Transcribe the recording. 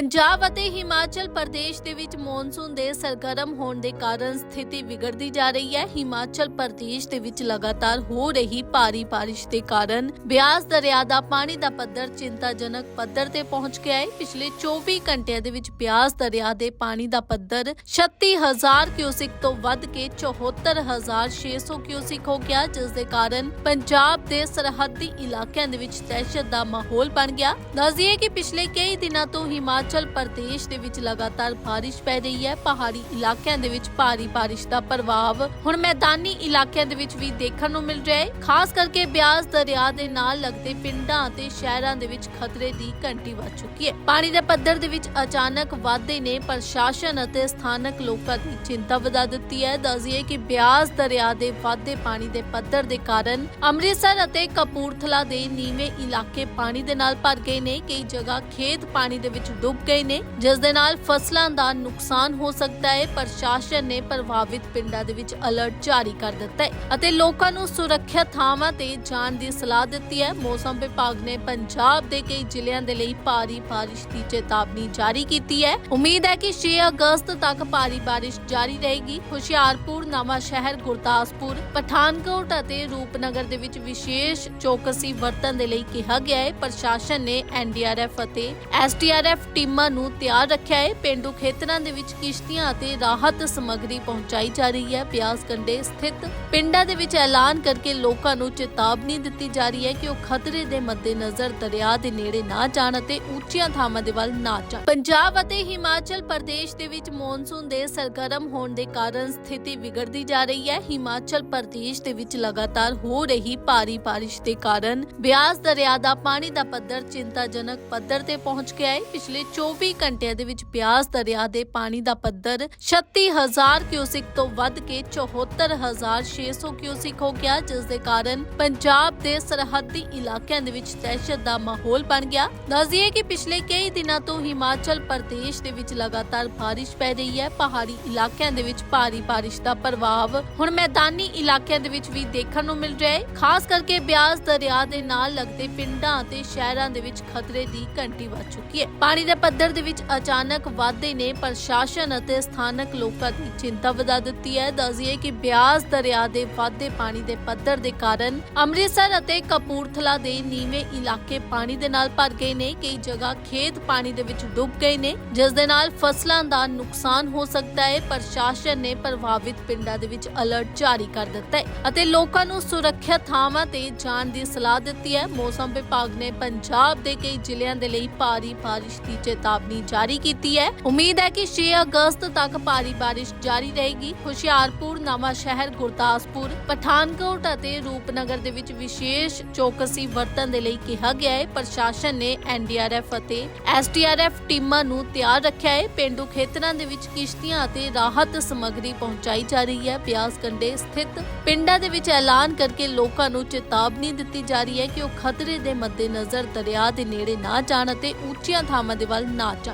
ਪੰਜਾਬ ਅਤੇ ਹਿਮਾਚਲ ਪ੍ਰਦੇਸ਼ ਦੇ ਵਿੱਚ ਮੌਨਸੂਨ ਦੇ ਸਰਗਰਮ ਹੋਣ ਦੇ ਕਾਰਨ ਸਥਿਤੀ ਵਿਗੜਦੀ ਜਾ ਰਹੀ ਹੈ। ਹਿਮਾਚਲ ਪ੍ਰਦੇਸ਼ ਦੇ ਵਿੱਚ ਲਗਾਤਾਰ ਹੋ ਰਹੀ ਭਾਰੀ ਬਾਰਿਸ਼ ਦੇ ਕਾਰਨ ਬਿਆਸ ਦਰਿਆ ਦਾ ਪਾਣੀ ਦਾ ਪੱਧਰ ਚਿੰਤਾਜਨਕ ਪੱਧਰ ਤੇ ਪਹੁੰਚ ਗਿਆ ਹੈ। ਪਿਛਲੇ 24 ਘੰਟਿਆਂ ਦੇ ਵਿੱਚ ਬਿਆਸ ਦਰਿਆ ਦੇ ਪਾਣੀ ਦਾ ਪੱਧਰ 36000 ਕਿਊਸਿਕ ਤੋਂ ਵੱਧ ਕੇ 74600 ਕਿਊਸਿਕ ਹੋ ਗਿਆ, ਜਿਸ ਦੇ ਕਾਰਨ ਪੰਜਾਬ ਦੇ ਸਰਹੱਦੀ ਇਲਾਕਿਆਂ ਦੇ ਵਿੱਚ ਦਹਿਸ਼ਤ ਦਾ ਮਾਹੌਲ ਬਣ ਗਿਆ। ਦੱਸਦੀਏ ਕਿ ਪਿਛਲੇ ਕਈ ਦਿਨਾਂ ਤੋਂ ਹਿਮਾਚਲ ਹਿਮਾਚਲ ਪ੍ਰਦੇਸ਼ ਦੇ ਵਿੱਚ ਲਗਾਤਾਰ ਬਾਰਿਸ਼ ਪੈ ਰਹੀ ਹੈ। ਪਹਾੜੀ ਇਲਾਕਿਆਂ ਦੇ ਵਿੱਚ ਭਾਰੀ ਬਾਰਿਸ਼ ਦਾ ਪ੍ਰਭਾਵ। ਹੁਣ ਮੈਦਾਨੀ ਇਲਾਕਿਆਂ ਦੇ ਵਿੱਚ ਵੀ ਦੇਖਣ ਨੂੰ ਮਿਲ ਰਿਹਾ ਹੈ। ਖਾਸ ਕਰਕੇ ਬਿਆਸ ਦਰਿਆ ਦੇ ਨਾਲ ਲੱਗਦੇ ਪਿੰਡਾਂ ਅਤੇ ਸ਼ਹਿਰਾਂ ਦੇ ਵਿੱਚ ਖਤਰੇ ਦੀ ਘੰਟੀ ਵੱਜ ਚੁੱਕੀ ਹੈ। ਪਾਣੀ ਦੇ ਪੱਧਰ ਦੇ ਵਿੱਚ ਅਚਾਨਕ ਵਾਧੇ ਨੇ ਪ੍ਰਸ਼ਾਸਨ ਅਤੇ ਸਥਾਨਕ ਲੋਕਾਂ ਦੀ ਚਿੰਤਾ ਵਧਾ ਦਿੱਤੀ ਹੈ। ਦੱਸਦੀਏ ਕਿ ਬਿਆਸ ਦਰਿਆ ਦੇ ਵਾਧੇ ਪਾਣੀ ਦੇ ਪੱਧਰ ਦੇ ਕਾਰਨ ਅੰਮ੍ਰਿਤਸਰ ਅਤੇ ਕਪੂਰਥਲਾ ਦੇ ਨੀਵੇਂ ਇਲਾਕੇ ਪਾਣੀ ਦੇ ਨਾਲ ਭਰ ਗਏ ਨੇ। ਕਈ ਜਗ੍ਹਾ ਖੇਤ ਪਾਣੀ ਦੇ ਵਿੱਚ ਡੁੱਬ ਗਏ ਨੇ, ਜਿਸ ਦੇ ਨਾਲ ਫਸਲਾਂ ਦਾ ਨੁਕਸਾਨ ਹੋ ਸਕਦਾ ਹੈ, ਪ੍ਰਸ਼ਾਸਨ ਨੇ ਪ੍ਰਭਾਵਿਤ ਪਿੰਡਾਂ ਦੇ ਵਿੱਚ ਅਲਰਟ ਜਾਰੀ ਕਰ ਦਿੱਤਾ ਹੈ ਅਤੇ ਲੋਕਾਂ ਨੂੰ ਸੁਰੱਖਿਅਤ ਥਾਵਾਂ ਤੇ ਜਾਣ ਦੀ ਸਲਾਹ ਦਿੱਤੀ ਹੈ। ਮੌਸਮ ਵਿਭਾਗ ਨੇ ਪੰਜਾਬ ਦੇ ਕਈ ਜ਼ਿਲ੍ਹਿਆਂ ਦੇ ਲਈ ਭਾਰੀ ਬਾਰਿਸ਼ ਦੀ ਚੇਤਾਵਨੀ ਜਾਰੀ ਕੀਤੀ ਹੈ। ਉਮੀਦ ਹੈ ਕਿ 6 ਅਗਸਤ ਤੱਕ ਭਾਰੀ ਬਾਰਿਸ਼ ਜਾਰੀ ਰਹੇਗੀ। ਹੁਸ਼ਿਆਰਪੁਰ ਨਵਾਂ ਸ਼ਹਿਰ ਗੁਰਦਾਸਪੁਰ, ਪਠਾਨਕੋਟ ਅਤੇ ਰੂਪਨਗਰ ਦੇ ਵਿੱਚ ਵਿਸ਼ੇਸ਼ ਚੌਕਸੀ ਵਰਤਣ ਦੇ ਲਈ ਕਿਹਾ ਗਿਆ ਹੈ। ਪ੍ਰਸ਼ਾਸਨ ਨੇ ਐਨਡੀਆਰਐਫ ਅਤੇ ਐਸਡੀਆਰਐਫ ਟੀਮਾਂ ਨੂੰ ਤਿਆਰ ਰੱਖਿਆ ਹੈ। ਪਿੰਡੂ ਖੇਤਰਾਂ ਦੇ ਵਿੱਚ ਕਿਸ਼ਤੀਆਂ ਅਤੇ ਰਾਹਤ ਸਮੱਗਰੀ ਪਹੁੰਚਾਈ ਜਾ ਰਹੀ ਹੈ। ਬਿਆਸ ਕੰਢੇ ਸਥਿਤ ਪਿੰਡਾਂ ਦੇ ਵਿੱਚ ਐਲਾਨ ਕਰਕੇ ਲੋਕਾਂ ਨੂੰ ਚੇਤਾਵਨੀ ਦਿੱਤੀ ਜਾ ਰਹੀ ਹੈ ਕਿ ਉਹ ਖਤਰੇ ਦੇ ਮੱਦੇਨਜ਼ਰ ਦਰਿਆ ਦੇ ਨੇੜੇ ਨਾ ਜਾਣ ਅਤੇ ਉੱਚੀਆਂ ਥਾਵਾਂ ਦੇ ਵੱਲ ਨਾ ਜਾਣ। ਪੰਜਾਬ ਅਤੇ ਹਿਮਾਚਲ ਪ੍ਰਦੇਸ਼ ਦੇ ਵਿੱਚ ਮੌਨਸੂਨ ਦੇ ਸਰਗਰਮ ਹੋਣ ਦੇ ਕਾਰਨ ਸਥਿਤੀ ਵਿਗੜਦੀ ਜਾ ਰਹੀ ਹੈ। ਹਿਮਾਚਲ ਪ੍ਰਦੇਸ਼ ਦੇ ਵਿੱਚ ਲਗਾਤਾਰ ਹੋ ਰਹੀ ਭਾਰੀ ਬਾਰਿਸ਼ ਦੇ ਕਾਰਨ ਬਿਆਸ ਦਰਿਆ ਦਾ ਪਾਣੀ ਦਾ ਪੱਧਰ ਚਿੰਤਾਜਨਕ ਪੱਧਰ ਤੇ ਪਹੁੰਚ ਗਿਆ ਹੈ। ਪਿਛਲੇ 24 ਘੰਟਿਆਂ ਦੇ ਵਿੱਚ ਬਿਆਸ ਦਰਿਆ ਦੇ ਪਾਣੀ ਦਾ ਪੱਧਰ 36000 ਕਿਊਸਿਕ ਤੋਂ ਵੱਧ ਕੇ 74600 ਕਿਊਸਿਕ ਹੋ ਗਿਆ, ਜਿਸ ਦੇ ਕਾਰਨ ਪੰਜਾਬ ਦੇ ਸਰਹੱਦੀ ਇਲਾਕਿਆਂ ਦੇ ਵਿੱਚ ਦਹਿਸ਼ਤ ਦਾ ਮਾਹੌਲ ਬਣ ਗਿਆ। ਦੱਸਦੀਏ ਕਿ ਪਿਛਲੇ ਕਈ ਦਿਨਾਂ ਤੋਂ ਹਿਮਾਚਲ ਪ੍ਰਦੇਸ਼ ਦੇ ਵਿੱਚ ਲਗਾਤਾਰ ਬਾਰਿਸ਼ ਪੈ ਰਹੀ ਹੈ। ਪਹਾੜੀ ਇਲਾਕਿਆਂ ਦੇ ਵਿੱਚ ਭਾਰੀ ਬਾਰਿਸ਼ ਦਾ ਪ੍ਰਭਾਵ ਹੁਣ ਮੈਦਾਨੀ ਇਲਾਕਿਆਂ ਦੇ ਵਿੱਚ ਵੀ ਦੇਖਣ ਨੂੰ ਮਿਲ ਰਿਹਾ ਹੈ। ਖਾਸ ਕਰਕੇ ਬਿਆਸ ਦਰਿਆ ਦੇ ਨਾਲ ਲੱਗਦੇ ਪਿੰਡਾਂ ਅਤੇ ਸ਼ਹਿਰਾਂ ਦੇ ਵਿੱਚ ਖਤਰੇ ਦੀ ਘੰਟੀ ਵੱਜ ਚੁੱਕੀ ਹੈ। ਪਾਣੀ ਦੇ ਪੱਧਰ ਦੇ ਵਿੱਚ ਅਚਾਨਕ ਵਾਧੇ ਨੇ ਪ੍ਰਸ਼ਾਸਨ ਅਤੇ ਸਥਾਨਕ ਲੋਕਾਂ ਦੀ ਚਿੰਤਾ ਵਧਾ ਦਿੱਤੀ ਹੈ। ਦੱਸਦੀਏ ਕਿ ਬਿਆਸ ਦਰਿਆ ਦੇ ਵਾਧੇ ਪਾਣੀ ਦੇ ਪੱਧਰ ਦੇ ਕਾਰਨ ਅੰਮ੍ਰਿਤਸਰ ਅਤੇ ਕਪੂਰਥਲਾ ਦੇ ਨੀਵੇਂ ਇਲਾਕੇ ਪਾਣੀ ਦੇ ਨਾਲ ਭਰ ਗਏ ਨੇ। ਕਈ ਜਗ੍ਹਾ ਖੇਤ ਪਾਣੀ ਦੇ ਵਿੱਚ ਡੁੱਬ ਗਏ ਨੇ, ਜਿਸ ਦੇ ਨਾਲ ਫਸਲਾਂ ਦਾ ਨੁਕਸਾਨ ਹੋ ਸਕਦਾ ਹੈ। ਪ੍ਰਸ਼ਾਸਨ ਨੇ ਪ੍ਰਭਾਵਿਤ ਪਿੰਡਾਂ ਦੇ ਵਿੱਚ ਅਲਰਟ ਜਾਰੀ ਕਰ ਦਿੱਤਾ ਹੈ ਅਤੇ ਲੋਕਾਂ ਨੂੰ ਸੁਰੱਖਿਅਤ ਥਾਵਾਂ ਤੇ ਜਾਣ ਦੀ ਸਲਾਹ ਦਿੱਤੀ ਹੈ। ਮੌਸਮ ਵਿਭਾਗ ਨੇ ਪੰਜਾਬ ਦੇ ਕਈ ਜ਼ਿਲ੍ਹਿਆਂ ਦੇ ਲਈ ਭਾਰੀ ਬਾਰਿਸ਼ ਦੀ ਚੇਤਾਵਨੀ ਜਾਰੀ ਕੀਤੀ ਹੈ। ਉਮੀਦ ਹੈ ਕਿ 6 ਅਗਸਤ ਤੱਕ ਭਾਰੀ ਬਾਰਿਸ਼ ਜਾਰੀ ਰਹੇਗੀ। ਹੁਸ਼ਿਆਰਪੁਰ, ਨਵਾਂ ਸ਼ਹਿਰ, ਗੁਰਦਾਸਪੁਰ, ਪਠਾਨਕੋਟ ਅਤੇ ਰੂਪਨਗਰ ਦੇ ਵਿੱਚ ਵਿਸ਼ੇਸ਼ ਚੌਕਸੀ ਵਰਤਣ ਦੇ ਲਈ ਕਿਹਾ ਗਿਆ ਹੈ। ਪ੍ਰਸ਼ਾਸਨ ਨੇ ਐਨਡੀਆਰਐਫ ਅਤੇ ਐਸਡੀਆਰਐਫ ਟੀਮਾਂ ਨੂੰ ਤਿਆਰ ਰੱਖਿਆ ਹੈ। ਪਿੰਡੂ ਖੇਤਰਾਂ ਦੇ ਵਿੱਚ ਕਿਸ਼ਤੀਆਂ ਅਤੇ ਰਾਹਤ ਸਮੱਗਰੀ ਪਹੁੰਚਾਈ ਜਾ ਰਹੀ ਹੈ। ਬਿਆਸ ਕੰਢੇ ਸਥਿਤ ਪਿੰਡਾਂ ਦੇ ਵਿੱਚ ਐਲਾਨ ਕਰਕੇ ਲੋਕਾਂ ਨੂੰ ਚੇਤਾਵਨੀ ਦਿੱਤੀ ਜਾ ਰਹੀ ਹੈ ਕਿ ਉਹ ਖਤਰੇ ਦੇ ਮੱਦੇਨਜ਼ਰ ਦਰਿਆ ਦੇ ਨੇੜੇ ਨਾ ਜਾਣ ਅਤੇ ਉੱਚੀਆਂ ਥਾਵਾਂ ਦੇ ਵੱਲ ਨਾ ਜਾਣ